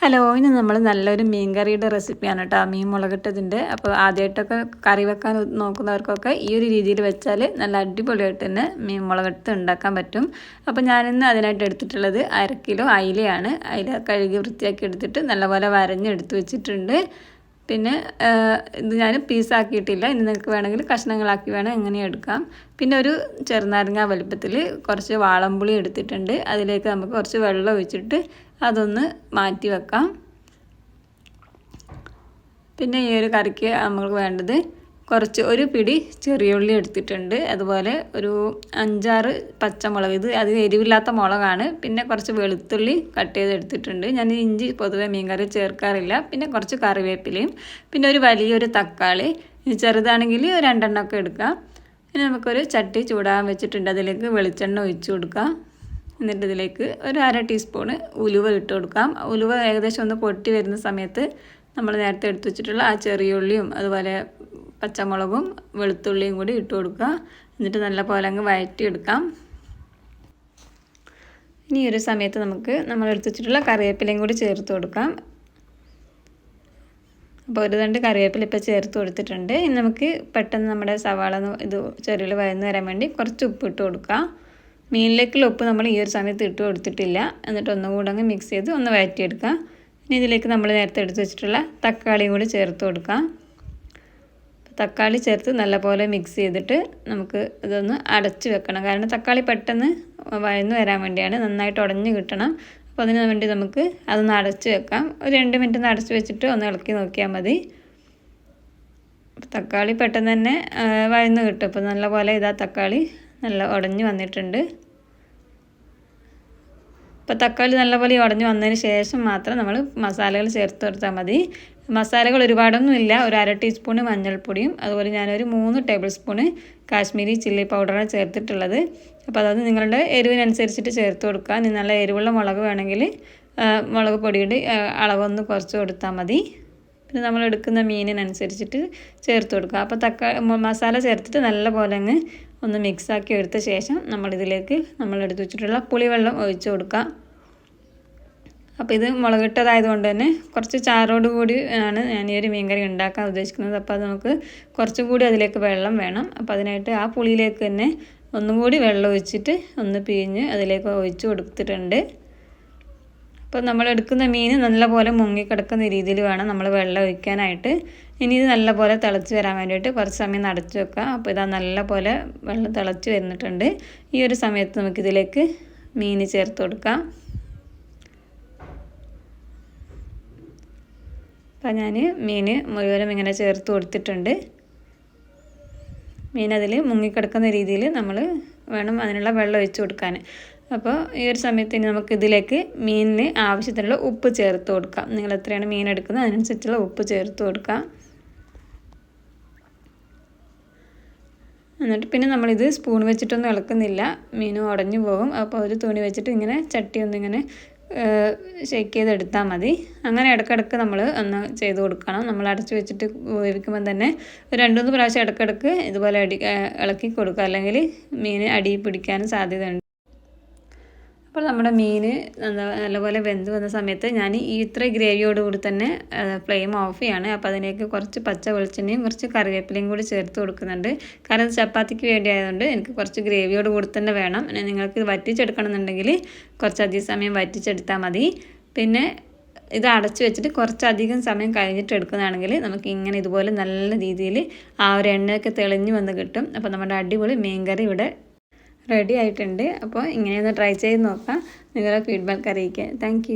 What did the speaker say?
Hello ഇന്ന് നമ്മൾ നല്ലൊരു മീൻ കറിയുടെ റെസിപ്പിയാണ് കേട്ടോ മീൻ മുളകിട്ടതിന്റെ അപ്പോൾ ആദ്യമായിട്ടൊക്കെ കറി വെക്കാൻ നോക്കുന്നവർക്കൊക്കെ ഈ ഒരു രീതിയിൽ വെച്ചാൽ നല്ല അടിപൊളിയായിട്ട് തന്നെ മീൻ മുളകിട്ട് ഉണ്ടാക്കാൻ പറ്റും. അപ്പോൾ ഞാനിന്ന് അതിനായിട്ട് എടുത്തിട്ടുള്ളത് അര കിലോ അയിലയാണ്. അയില കഴുകി വൃത്തിയാക്കി എടുത്തിട്ട് നല്ലപോലെ വരഞ്ഞെടുത്ത് വെച്ചിട്ടുണ്ട്. പിന്നെ ഇത് ഞാൻ പീസാക്കിയിട്ടില്ല ഇനി നിങ്ങൾക്ക് വേണമെങ്കിൽ കഷ്ണങ്ങളാക്കി വേണം എങ്ങനെ എടുക്കാം. പിന്നെ ഒരു ചെറുനാരങ്ങ വലുപ്പത്തിൽ കുറച്ച് വാളമ്പുളി എടുത്തിട്ടുണ്ട്. അതിലേക്ക് നമുക്ക് കുറച്ച് വെള്ളം ഒഴിച്ചിട്ട് അതൊന്ന് മാറ്റി വെക്കാം. പിന്നെ ഈ ഒരു കറിക്ക് നമുക്ക് വേണ്ടത് കുറച്ച് ഒരു പിടി ചെറിയ ഉള്ളി എടുത്തിട്ടുണ്ട്. അതുപോലെ ഒരു അഞ്ചാറ് പച്ചമുളക്. ഇത് അത് എരിവില്ലാത്ത മുളകാണ്. പിന്നെ കുറച്ച് വെളുത്തുള്ളി കട്ട് ചെയ്ത് എടുത്തിട്ടുണ്ട്. ഞാൻ ഇഞ്ചി പൊതുവെ മീൻകറി ചേർക്കാറില്ല. പിന്നെ കുറച്ച് കറിവേപ്പിലയും. പിന്നെ ഒരു വലിയൊരു തക്കാളി. ചെറുതാണെങ്കിൽ രണ്ടെണ്ണമൊക്കെ എടുക്കാം. പിന്നെ നമുക്കൊരു ചട്ടി ചൂടാൻ വെച്ചിട്ടുണ്ട്. അതിലേക്ക് വെളിച്ചെണ്ണ ഒഴിച്ചു കൊടുക്കാം. എന്നിട്ട് ഇതിലേക്ക് ഒരു അര ടീസ്പൂണ് ഉലുവ ഇട്ട് കൊടുക്കാം. ഉലുവ ഏകദേശം ഒന്ന് പൊട്ടി വരുന്ന സമയത്ത് നമ്മൾ നേരത്തെ എടുത്തു വെച്ചിട്ടുള്ള ആ ചെറിയ ഉള്ളിയും അതുപോലെ പച്ചമുളകും വെളുത്തുള്ളിയും കൂടി ഇട്ട് കൊടുക്കുക. എന്നിട്ട് നല്ല പോലെ അങ്ങ് വഴറ്റിയെടുക്കാം ഇനി ഒരു സമയത്ത് നമുക്ക് നമ്മൾ എടുത്തു വെച്ചിട്ടുള്ള കറിവേപ്പിലയും കൂടി ചേർത്ത് കൊടുക്കാം. അപ്പോൾ ഒരു രണ്ട് കറിവേപ്പില ഇപ്പോൾ ചേർത്ത് കൊടുത്തിട്ടുണ്ട്. ഇനി നമുക്ക് പെട്ടെന്ന് നമ്മുടെ സവാള ഇത് ചെറിയ വയന്ന് വരാൻ വേണ്ടി കുറച്ച് ഉപ്പ് ഇട്ട് കൊടുക്കാം മീനിലേക്കുള്ള ഉപ്പ് നമ്മൾ ഈ ഒരു സമയത്ത് ഇട്ട് കൊടുത്തിട്ടില്ല. എന്നിട്ട് ഒന്നും കൂടെ അങ്ങ് മിക്സ് ചെയ്ത് ഒന്ന് വഴറ്റിയെടുക്കാം ഇനി ഇതിലേക്ക് നമ്മൾ നേരത്തെ എടുത്ത് വെച്ചിട്ടുള്ള തക്കാളിയും കൂടി ചേർത്ത് കൊടുക്കാം തക്കാളി ചേർത്ത് നല്ലപോലെ മിക്സ് ചെയ്തിട്ട് നമുക്ക് ഇതൊന്ന് അടച്ച് വെക്കണം. കാരണം തക്കാളി പെട്ടെന്ന് വഴന്ന് വരാൻ വേണ്ടിയാണ് നന്നായിട്ട് ഉടഞ്ഞ് കിട്ടണം. അപ്പോൾ അതിന് വേണ്ടി നമുക്ക് അതൊന്ന് അടച്ച് വെക്കാം. ഒരു രണ്ട് മിനിറ്റ് ഒന്ന് അടച്ച് വെച്ചിട്ട് ഒന്ന് ഇളക്കി നോക്കിയാൽ മതി. തക്കാളി പെട്ടെന്ന് തന്നെ വഴന്ന് കിട്ടും. അപ്പോൾ നല്ലപോലെ ഇതാ തക്കാളി നല്ല ഉടഞ്ഞ് വന്നിട്ടുണ്ട്. അപ്പോൾ തക്കാളി നല്ലപോലെ ഉടഞ്ഞ് വന്നതിന് ശേഷം മാത്രം നമ്മൾ മസാലകൾ ചേർത്ത് കൊടുത്താൽ മതി. മസാലകൾ ഒരുപാടൊന്നും ഇല്ല ഒരു അര ടീസ്പൂണ് മഞ്ഞൾപ്പൊടിയും അതുപോലെ ഞാനൊരു മൂന്ന് ടേബിൾ സ്പൂണ് കാശ്മീരി ചില്ലി പൗഡറാണ് ചേർത്തിട്ടുള്ളത്. അപ്പോൾ അതായത് നിങ്ങളുടെ എരിവിനനുസരിച്ചിട്ട് ചേർത്ത് കൊടുക്കുക. നിങ്ങൾ നല്ല എരിവുള്ള മുളക് വേണമെങ്കിൽ മുളക് പൊടിയുടെ അളവൊന്ന് കുറച്ച് കൊടുത്താൽ മതി. പിന്നെ നമ്മൾ എടുക്കുന്ന മീനിനനുസരിച്ചിട്ട് ചേർത്ത് കൊടുക്കുക. അപ്പോൾ തക്ക മസാല ചേർത്തിട്ട് നല്ല പോലെ അങ്ങ് ഒന്ന് മിക്സാക്കി എടുത്ത ശേഷം നമ്മളിതിലേക്ക് നമ്മൾ എടുത്ത് വെച്ചിട്ടുള്ള പുളിവെള്ളം ഒഴിച്ച് കൊടുക്കുക. അപ്പോൾ ഇത് മുളകിട്ടതായതുകൊണ്ട് തന്നെ കുറച്ച് ചാറോട് കൂടി ആണ് ഞാൻ ഈ ഒരു മീൻകറി ഉണ്ടാക്കാൻ ഉദ്ദേശിക്കുന്നത്. അപ്പോൾ അത് നമുക്ക് കുറച്ചുകൂടി അതിലേക്ക് വെള്ളം വേണം. അപ്പോൾ അതിനായിട്ട് ആ പുളിയിലേക്ക് തന്നെ ഒന്നും കൂടി വെള്ളം ഒഴിച്ചിട്ട് ഒന്ന് പിഴിഞ്ഞ് അതിലേക്ക് ഒഴിച്ച് കൊടുത്തിട്ടുണ്ട്. അപ്പോൾ നമ്മൾ എടുക്കുന്ന മീൻ നല്ലപോലെ മുങ്ങിക്കിടക്കുന്ന രീതിയിൽ വേണം നമ്മൾ വെള്ളം ഒഴിക്കാനായിട്ട്. ഇനി ഇത് നല്ലപോലെ തിളച്ച് വരാൻ വേണ്ടിയിട്ട് കുറച്ച് സമയം നടച്ച് വെക്കുക അപ്പോൾ ഇതാ നല്ലപോലെ വെള്ളം തിളച്ച് വരുന്നിട്ടുണ്ട് ഈ ഒരു സമയത്ത് നമുക്കിതിലേക്ക് മീൻ ചേർത്ത് കൊടുക്കാം. അപ്പം ഞാൻ മീൻ മുഴുവനും ഇങ്ങനെ ചേർത്ത് കൊടുത്തിട്ടുണ്ട്. മീൻ അതിൽ മുങ്ങിക്കിടക്കുന്ന രീതിയിൽ നമ്മൾ വേണം അതിനുള്ള വെള്ളം ഒഴിച്ച് കൊടുക്കാൻ. അപ്പോൾ ഈ ഒരു സമയത്ത് ഇനി നമുക്ക് ഇതിലേക്ക് മീനിന് ആവശ്യത്തിനുള്ള ഉപ്പ് ചേർത്ത് കൊടുക്കാം. നിങ്ങൾ എത്രയാണ് മീൻ എടുക്കുന്നത് അതിനനുസരിച്ചുള്ള ഉപ്പ് ചേർത്ത് കൊടുക്കാം എന്നിട്ട് പിന്നെ നമ്മളിത് സ്പൂൺ വെച്ചിട്ടൊന്നും ഇളക്കുന്നില്ല. മീൻ ഉടഞ്ഞു പോകും. അപ്പോൾ ഒരു തുണി വെച്ചിട്ട് ഇങ്ങനെ ചട്ടി ഒന്നിങ്ങനെ ഷേക്ക് ചെയ്തെടുത്താൽ മതി. അങ്ങനെ ഇടക്കിടക്ക് നമ്മൾ ഒന്ന് ചെയ്ത് കൊടുക്കണം. നമ്മൾ അടച്ചു വെച്ചിട്ട് വേവിക്കുമ്പോൾ തന്നെ രണ്ട് മൂന്ന് പ്രാവശ്യം ഇടക്കിടക്ക് ഇതുപോലെ അടി ഇളക്കി കൊടുക്കുക. അല്ലെങ്കിൽ മീൻ അടി പിടിക്കാനും സാധ്യതയുണ്ട്. അപ്പോൾ നമ്മുടെ മീൻ നല്ലപോലെ വെന്ത് വന്ന സമയത്ത് ഞാൻ ഈ ഇത്ര ഗ്രേവിയോട് കൂടി തന്നെ ഫ്ലെയിം ഓഫ് ചെയ്യാണ്. അപ്പോൾ അതിലേക്ക് കുറച്ച് പച്ച വെളിച്ചെണ്ണയും കുറച്ച് കറിവേപ്പിലയും കൂടി ചേർത്ത് കൊടുക്കുന്നുണ്ട്. കാരണം ചപ്പാത്തിക്ക് വേണ്ടി ആയതുകൊണ്ട് എനിക്ക് കുറച്ച് ഗ്രേവിയോട് കൂടി തന്നെ വേണം. നിങ്ങൾക്ക് വറ്റിച്ചെടുക്കണമെന്നുണ്ടെങ്കിൽ കുറച്ചധികം സമയം വറ്റിച്ചെടുത്താൽ മതി. പിന്നെ ഇത് അടച്ചു വെച്ചിട്ട് കുറച്ചധികം സമയം കഴിഞ്ഞിട്ട് എടുക്കുന്നതാണെങ്കിൽ നമുക്ക് ഇങ്ങനെ ഇതുപോലെ നല്ല രീതിയിൽ ആ ഒരു എണ്ണയൊക്കെ തെളിഞ്ഞു വന്ന് കിട്ടും. അപ്പോൾ നമ്മുടെ അടിപൊളി മീൻ കറി ഇവിടെ റെഡി ആയിട്ടുണ്ട്. അപ്പോൾ ഇങ്ങനെയൊന്ന് ട്രൈ ചെയ്ത് നോക്കാം. നിങ്ങളുടെ ഫീഡ്ബാക്ക് അറിയിക്കുക താങ്ക്